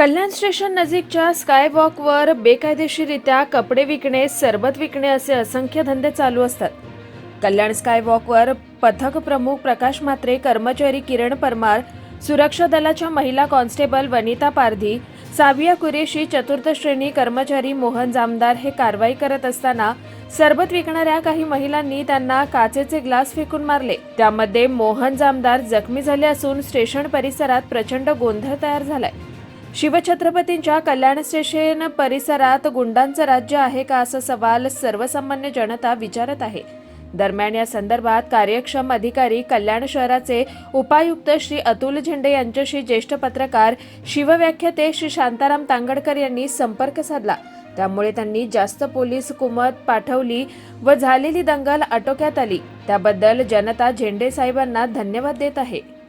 कल्याण station नजीकच्या स्कायवॉकवर बेकायदेशीरित्या कपडे विकणे सरबत विकणे असे असंख्य धंदे चालू असतात. कल्याण स्कायवॉकवर पथक प्रमुख प्रकाश म्हात्रे कर्मचारी किरण परमार सुरक्षा दलाच्या महिला कॉन्स्टेबल वनिता पारधी साबिया कुरेशी चतुर्थ श्रेणी कर्मचारी मोहन जामदार हे कारवाई करत असताना सरबत विकणाऱ्या काही महिलांनी त्यांना काचेचे ग्लास फेकून मारले. त्यामध्ये मोहन जामदार जखमी झाले असून स्टेशन परिसरात प्रचंड गोंधळ तयार झालाय. शिवछत्रपतींच्या कल्याण स्टेशन परिसरात गुंडांचं राज्य आहे का असा सवाल सर्वसामान्य जनता विचारत आहे. दरम्यान या संदर्भात कार्यक्षम अधिकारी कल्याण शहराचे उपायुक्त श्री अतुल झेंडे यांच्याशी ज्येष्ठ पत्रकार शिवव्याख्याते श्री शांताराम तांगडकर यांनी संपर्क साधला. त्यामुळे त्यांनी जास्त पोलीस कुमत पाठवली व झालेली दंगल आटोक्यात आली. त्याबद्दल जनता झेंडे साहेबांना धन्यवाद देत आहे.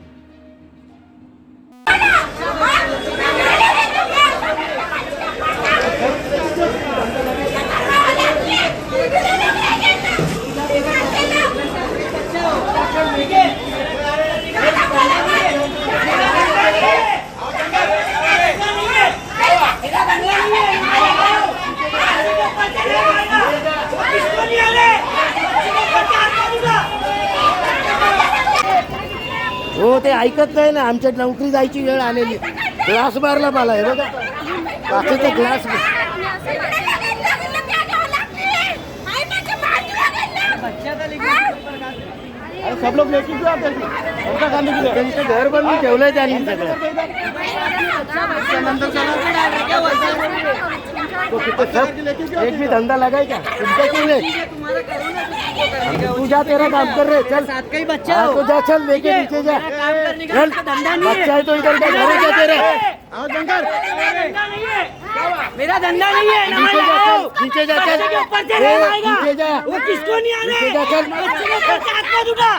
हो ते ऐकत नाही ना. आमच्या नोकरी जायची वेळ आलेली. ग्लास मारला मला हे बघा. काचेचा ग्लास अरे सब लोग लेके घर बनवून ठेवलंय त्यांनी सगळं सब एक भी धंदा लगाए क्या? तुमका क्यों नहीं? तू जा तेरा काम कर रहे चल। साथ का ही बच्चा तो जा चल लेके नीचे जा। चल। धंधा बच्चा है तो इधर का घर क्या तेरा? आओ जंगल। मेरा धंधा नहीं है नीचे जा चल। नीचे जा चल। नीचे जा। वो किसको नहीं आने? नीचे जा चल। हाथ मत उठा